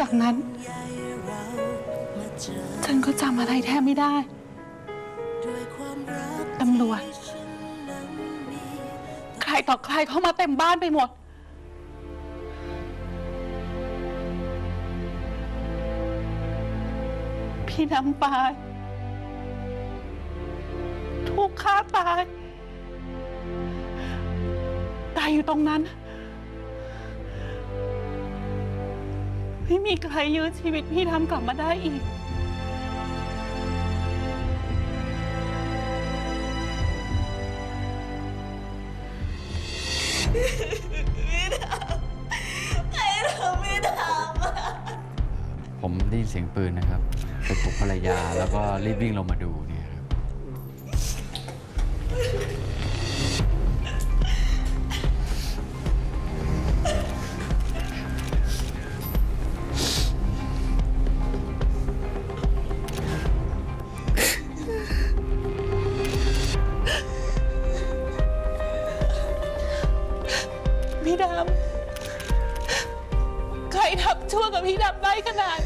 จากนั้น ฉันก็จำอะไรแทบไม่ได้ ตำรวจ ใครต่อใครเข้ามาเต็มบ้านไปหมด พี่น้ำปายถูกฆ่าตาย ตายอยู่ตรงนั้น ไม่มีใครยื้อชีวิตพี่ทำกลับมาได้อีกผมได้ยินเสียงปืนนะครับไปปลุกภรรยาแล้วก็รีบวิ่งลงมาดูเนี่ย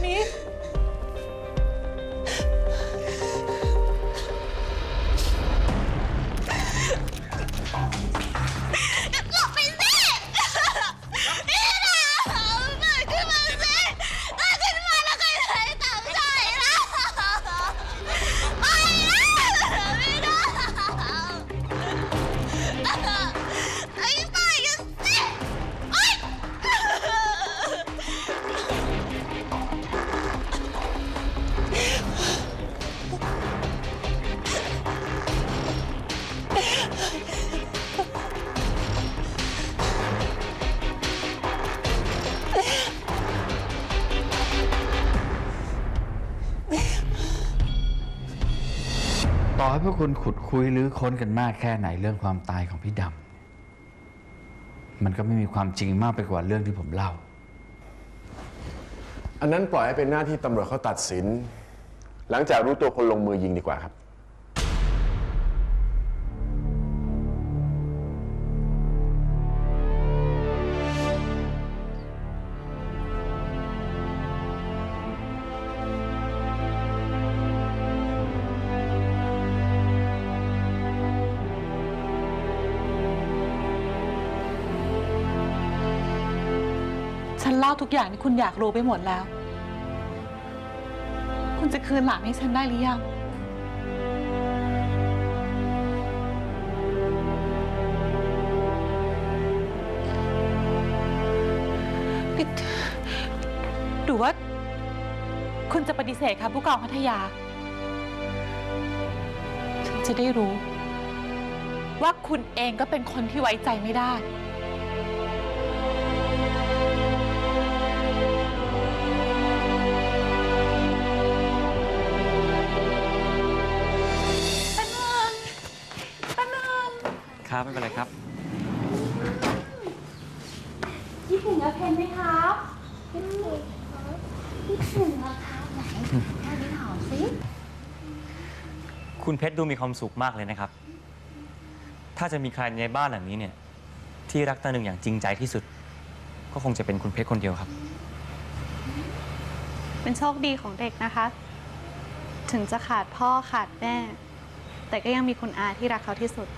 นา ให้พวกคุณขุดคุยหรือค้นกันมากแค่ไหนเรื่องความตายของพี่ดำมันก็ไม่มีความจริงมากไปกว่าเรื่องที่ผมเล่า อันนั้นปล่อยให้เป็นหน้าที่ตำรวจเขาตัดสิน หลังจากรู้ตัวคนลงมือยิงดีกว่าครับ เล่าทุกอย่างที่คุณอยากรู้ไปหมดแล้ว คุณจะคืนหลานให้ฉันได้หรือยัง หรือว่า คุณจะปฏิเสธค่ะผู้กองพัทยา ฉันจะได้รู้ ว่าคุณเองก็เป็นคนที่ไว้ใจไม่ได้ ครับไม่เป็นไรครับ คิดถึงอาเพนไหมครับคิดถึงคิดถึงอะครับไหนแค่นี้หอมสิคุณเพชรดูมีความสุขมากเลยนะครับ ถ้าจะมีใครในบ้านหลังนี้เนี่ย ที่รักตาหนึ่งอย่างจริงใจที่สุด ก็คงจะเป็นคุณเพชรคนเดียวครับ เป็นโชคดีของเด็กนะคะ ถึงจะขาดพ่อขาดแม่ แต่ก็ยังมีคุณอาที่รักเขาที่สุด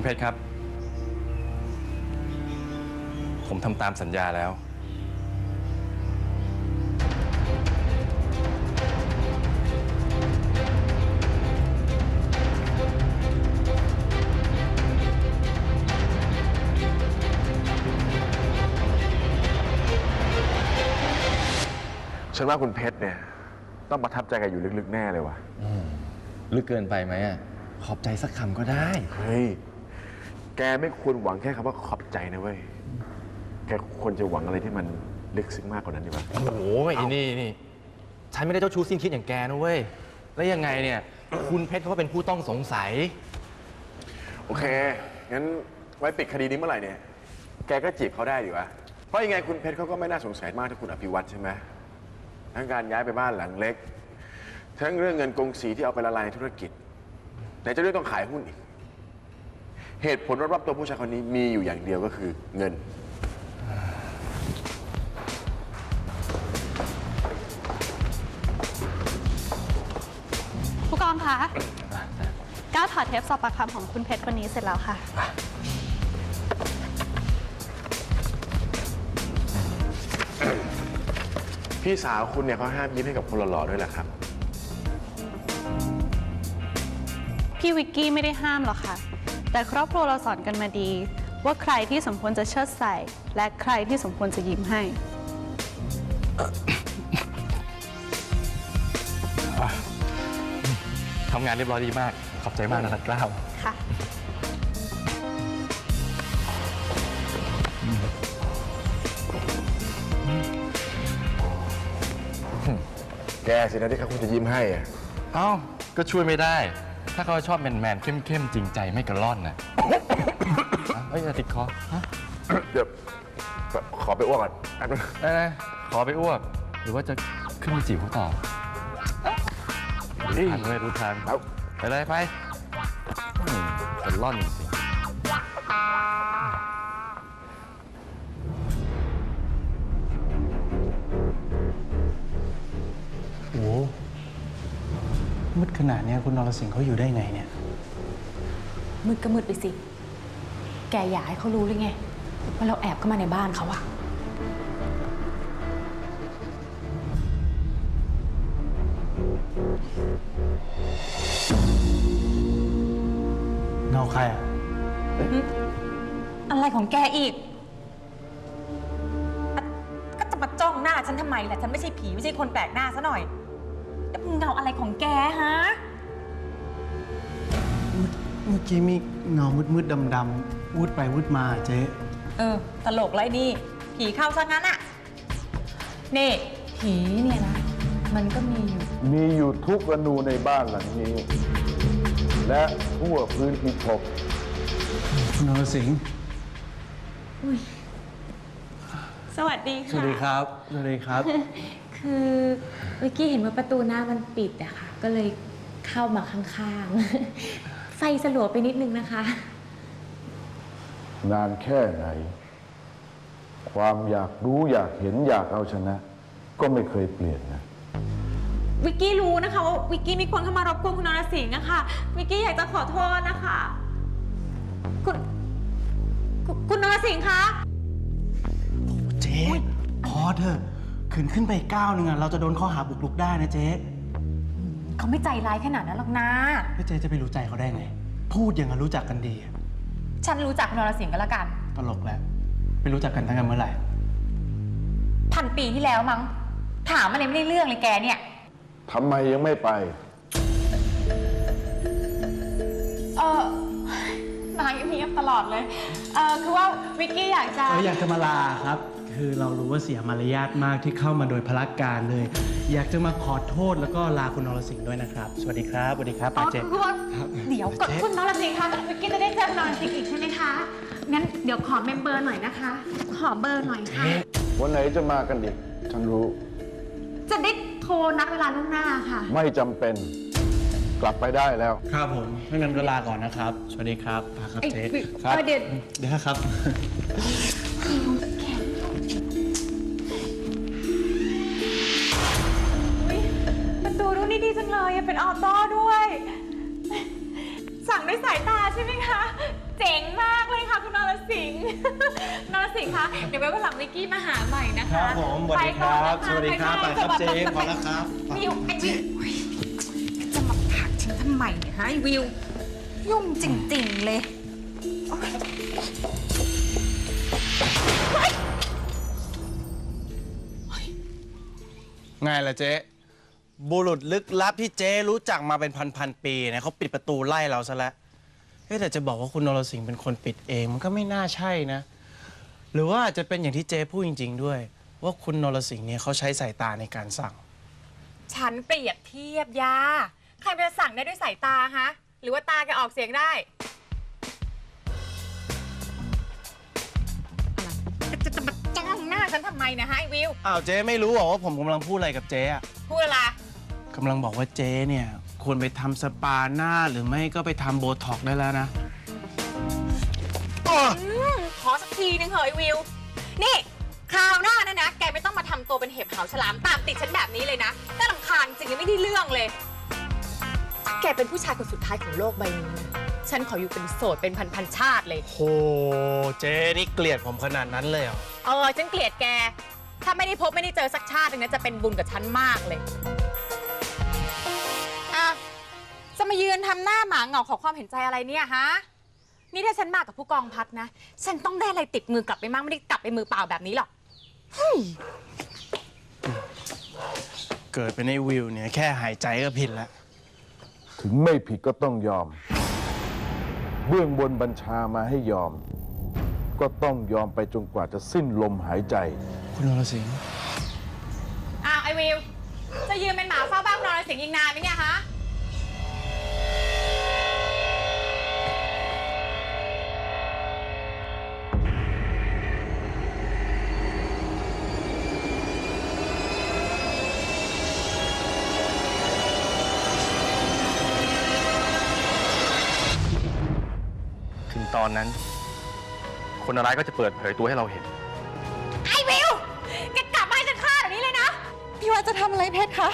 คุณเพชรครับ ผมทำตามสัญญาแล้ว ฉันว่าคุณเพชรเนี่ย ต้องประทับใจกันอยู่ลึกๆแน่เลยว่ะ ลึกเกินไปไหมอะขอบใจสักคำก็ได้ เฮ้ย แกไม่ควรหวังแค่คำว่าขอบใจนะเว้ย แกควรจะหวังอะไรที่มันลึกซึ้งมากกว่านั้นดีกว่า โอ้โหไอ้นี่นี่ ฉันไม่ได้เจ้าชู้สิ้นคิดอย่างแกนะเว้ย แล้วยังไงเนี่ย คุณเพชรเขาก็เป็นผู้ต้องสงสัย โอเค งั้นไว้ปิดคดีนี้เมื่อไหร่เนี่ย แกก็จีบเขาได้ดีวะ เพราะยังไงคุณเพชรเขาก็ไม่น่าสงสัยมากเท่าคุณอภิวัตใช่ไหมทั้งการย้ายไปบ้านหลังเล็ก ทั้งเรื่องเงินกงสีที่เอาไปละลายในธุรกิจ ไหนจะเรื่องต้องขายหุ้นอีก เหตุผลรอบๆตัวผู้ชายคนนี้มีอยู่อย่างเดียวก็คือเงิน ผู้กองคะก้าวถอดเทปสอบปากคำของคุณเพชรวันนี้เสร็จแล้วค่ะ พี่สาวคุณเนี่ยเขาห้ามยิ้มให้กับคนหล่อๆด้วยแหละครับ พี่วิกกี้ไม่ได้ห้ามหรอกค่ะ แต่ครอบครัวเราสอนกันมาดี ว่าใครที่สมควรจะเชิดใส่ และใครที่สมควรจะยิ้มให้ ทำงานเรียบร้อยดีมาก ขอบใจมากนะครับกล้าวค่ะ แกสินะที่เขาควรจะยิ้มให้อะเอ้า ก็ช่วยไม่ได้ ถ้าเขาชอบแมนแมนๆเข้มๆจริงใจไม่กระล่อนนะอะเฮ้ยอย่าติดคอฮะเดี๋ยวขอไปอ้วกก่อนแป๊บนึงได้ได้ขอไปอ้วก หรือว่าจะขึ้นมาจีบเขาต่อรู้ทันเลยรู้ทันเอาไปเลยไปอืมกระล่อนจริง มืดขนาดเนี้ยคุณนรสิงห์เขาอยู่ได้ไงเนี่ย มืดก็มืดไปสิ แกอยากให้เขารู้หรือไง ว่าเราแอบเข้ามาในบ้านเขาอะเงาใครอะอะไรของแกอีกอะก็จะมาจ้องหน้าฉันทำไมล่ะ ฉันไม่ใช่ผี ไม่ใช่คนแปลกหน้าซะหน่อย แล้วมึงเงาอะไรของแกฮะ เมื่อกี้มีเงามืดๆดำๆวูดไปวูดมาเจ๊ เออ ตลกไรนี่ ผีเข้าซะงั้นอะนี่ผีเนี่ยนะ มันก็มีอยู่ มีอยู่ทุกอนูในบ้านหลังนี้ และทั่วพื้นพิภพคุณนรสิงห์สวัสดีสวัสดีครับ สวัสดีครับ คือเมื่อกี้เห็นว่าประตูหน้ามันปิดอะค่ะ ก็เลยเข้ามาข้างๆ ไฟสลัวไปนิดนึงนะคะ นานแค่ไหน ความอยากรู้อยากเห็นอยากเอาชนะ ก็ไม่เคยเปลี่ยนนะ วิกกี้รู้นะคะว่าวิกกี้มีคนเข้ามารบกวนคุณนรสิงห์นะคะ วิกกี้อยากจะขอโทษนะคะ คุณ คุณคุณนรสิงห์คะ เจ๊พอเถอะ ขืนขึ้นไปก้าวหนึ่งอะเราจะโดนข้อหาบุกรุกได้นะเจ๊เขาไม่ใจร้ายขนาดนั้นหรอกนะ แล้วเจ๊จะไปรู้ใจเขาได้ไง พูดอย่างกับรู้จักกันดีอะฉันรู้จักคุณนรสิงห์ก็แล้วกัน ตลกแล้วไปรู้จักกันตั้งแต่เมื่อไหร่ พันปีที่แล้วมั้ง ถามอะไรไม่ได้เรื่องเลยแกเนี่ย ทำไมยังไม่ไป เออมาเงียบๆตลอดเลย เออคือว่าวิกกี้อยากจะ เอออยากจะมาลาครับ คือเรารู้ว่าเสียมารยาทมากที่เข้ามาโดยพละการเลย อยากจะมาขอโทษแล้วก็ลาคุณนรสิงห์ด้วยนะครับ สวัสดีครับสวัสดีครับอ๋ป้าอเจ๊คือว่าเดี๋ยวก่อนคุณนรสิงห์คะวิกกี้จะได้เจอคุณนรสิงห์อีกใช่ไหมคะ งั้นเดี๋ยวขอเมมเบอร์หน่อยนะคะ ขอเบอร์หน่อยค่ะ วันไหนจะมากันอีกฉันรู้จะได้โทรนัดเวลาล่วงหน้าค่ะ ไม่จำเป็น กลับไปได้แล้ว ครับผมไม่งั้นก็ลาก่อนนะครับ สวัสดีครับป้าครับเจ๊เอ้ยครับเออเดี๋ยว เดี๋ยวครับ เลยอะเป็นออโต้ด้วย สั่งด้วยสายตาใช่ไหมคะ เจ๋งมากเลยค่ะคุณนรสิงห์ นรสิงห์คะเดี๋ยวไว้วันหลังวิกกี้มาหาใหม่นะคะครับผมสวัสดีครับไปก่อนนะคะสวัสดีครับไปไปครับก่อนเจ๊แบบพอแล้วครับวิวไอ้วิวอุ๊ยจะมาผลักฉันทำไมเนี่ยฮะไอ้วิว ยุ่งจริงๆเลย ไงล่ะเจ๊ บุรุษลึกลับที่เจ๊รู้จักมาเป็นพันๆปีเนี่ยเขาปิดประตูไล่เราซะแล้วเฮ้ยแต่จะบอกว่าคุณนรสิงห์เป็นคนปิดเอง มันก็ไม่น่าใช่นะ หรือว่าอาจจะเป็นอย่างที่เจ๊พูดจริง ๆ ด้วย ว่าคุณนรสิงห์เนี่ยเขาใช้สายตาในการสั่ง ฉันเปรียบเทียบยา ใครมันจะสั่งได้ด้วยสายตาฮะ หรือว่าตาแกออกเสียงได้อะจะจะมาจ้องหน้าฉันทำไมเนะฮะไอ้วิว อ้าวเจ๊ไม่รู้เหรอว่าผมกำลังพูดอะไรกับเจ๊อะ พูดอะไร กำลังบอกว่าเจ๊เนี่ย ควรไปทำสปาหน้าหรือไม่ก็ไปทำโบท็อกซ์ได้แล้วนะอืมขอสักทีนึงเหอะไอ้วิว นี่คราวหน้านะนะ แกไม่ต้องมาทำตัวเป็นเห็บเหาฉลามตามติดฉันแบบนี้เลยนะ น่ารำคาญจริงยังไม่ได้เรื่องเลย แกเป็นผู้ชายคนสุดท้ายของโลกใบนี้นะฉันขออยู่เป็นโสดเป็นพันๆชาติเลย โห เจ๊นี่เกลียดผมขนาดนั้นเลยเหรอ เออ ฉันเกลียดแก ถ้าไม่ได้พบไม่ได้เจอสักชาติหนึงนะจะเป็นบุญกับฉันมากเลย ยืนทำหน้าหมาเหงาขอความเห็นใจอะไรเนี่ยฮะ นี่ถ้าฉันมากับผู้กองพัดนะ ฉันต้องได้อะไรติดมือกลับไปมั่งไม่ได้กลับไปมือเปล่าแบบนี้หรอก เกิดเป็นไอ้วิวเนี่ยแค่หายใจก็ผิดแล้ว ถึงไม่ผิดก็ต้องยอม เบื้องบนบัญชามาให้ยอม ก็ต้องยอมไปจนกว่าจะสิ้นลมหายใจ คุณนรสิงห์อ้าวไอวิว จะยืนเป็นหมาเฝ้าบ้านนอนสิงห์อีกนานไหมเนี่ยฮะ อนนั้น คนร้ายก็จะเปิดเผยตัวให้เราเห็น ไอวิวแกกลับมาให้ฉันฆ่าแบบนี้เลยนะ พี่ว่าจะทำอะไรเพชรคะ